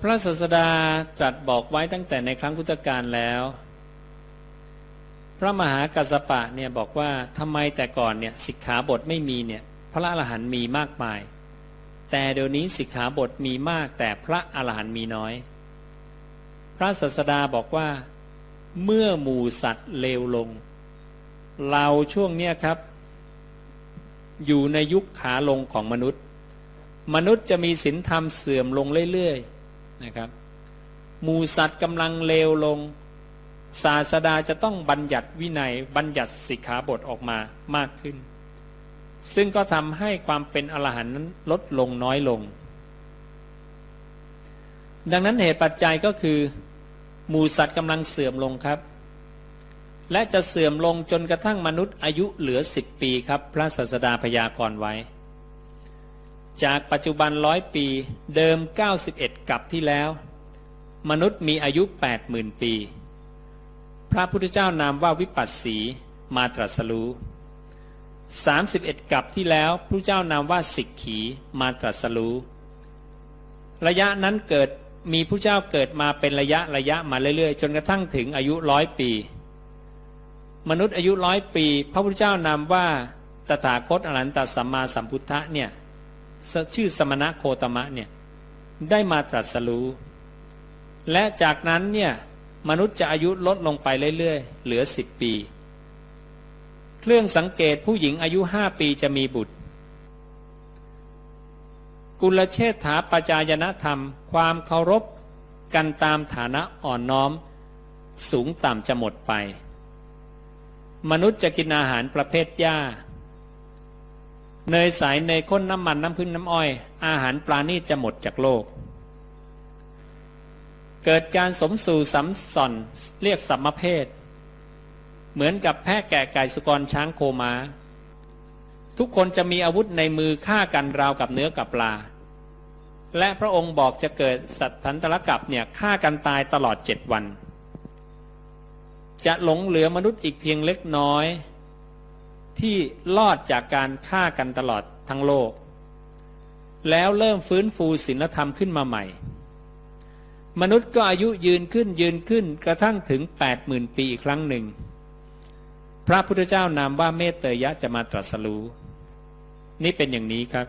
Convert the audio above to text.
พระศาสดาตรัสบอกไว้ตั้งแต่ในครั้งพุทธกาลแล้ว พระมหากัสสปะเนี่ยบอกว่าทำไมแต่ก่อนเนี่ยสิกขาบทไม่มีเนี่ยพระอรหันต์มีมากมาย แต่เดี๋ยวนี้สิกขาบทมีมากแต่พระอรหันต์มีน้อย พระศาสดาบอกว่า เมื่อหมู่สัตว์เลวลง เราช่วงเนี้ยครับ อยู่ในยุคขาลงของมนุษย์ มนุษย์จะมีศีลธรรมเสื่อมลงเรื่อยๆนะครับหมูสัตว์กำลังเลวลง ศาสดาจะต้องบัญญัติวินัยบัญญัติสิกขาบทออกมามากขึ้น ซึ่งก็ทำให้ความเป็นอรหันต์นั้นลดลงน้อยลง ดังนั้นเหตุปัจจัยก็คือหมูสัตว์กำลังเสื่อมลงครับ และจะเสื่อมลงจนกระทั่งมนุษย์อายุเหลือสิบปีครับ พระศาสดาพยากรณ์ไว้ จากปัจจุบันร้อยปี เดิม 91 กับที่แล้ว มนุษย์มีอายุ 80,000 ปี พระพุทธเจ้านามว่าวิปัสสีมาตรัสรู้ 31 กับที่แล้วพระเจ้านามว่าสิกขีมาตรัสรู้ ระยะนั้นเกิดมีผู้เจ้าเกิดมาเป็นระยะระยะมาเรื่อยๆ จนกระทั่งถึงอายุร้อยปี มนุษย์อายุร้อยปี พระพุทธเจ้านามว่าตถาคตอรันตสัมมาสัมพุทธะเนี่ย ชื่อสมณะโคตมะเนี่ยได้มาตรัสรู้ และจากนั้นเนี่ยมนุษย์จะอายุลดลงไปเรื่อยๆ เหลือสิบปี เครื่องสังเกตผู้หญิงอายุห้าปีจะมีบุตร กุลเชษฐาปจายนธรรม ความเคารพกันตามฐานะอ่อนน้อม สูงต่ำจะหมดไป มนุษย์จะกินอาหารประเภทหญ้า เนยใสเนยข้นน้ำมันน้ำพึ่งน้ำอ้อย อาหารปลาณีตจะหมดจากโลก เกิดการสมสู่สัมสอนเรียกสัมมาเพศ เหมือนกับแพะแกะไก่สุกรช้างโคมาทุกคนจะมีอาวุธในมือฆ่ากันราวกับเนื้อกับปลา และพระองค์บอกจะเกิดสัตทันตรกับเนี่ยฆ่ากันตายตลอดเจ็ดวัน จะหลงเหลือมนุษย์อีกเพียงเล็กน้อย ที่รอดจากการฆ่ากันตลอดทั้งโลก แล้วเริ่มฟื้นฟูศีลธรรมขึ้นมาใหม่ มนุษย์ก็อายุยืนขึ้นยืนขึ้นกระทั่งถึงแปดหมื่นปีอีกครั้งหนึ่ง พระพุทธเจ้านามว่าเมตเตยยะจะมาตรัสรู้ นี่เป็นอย่างนี้ครับ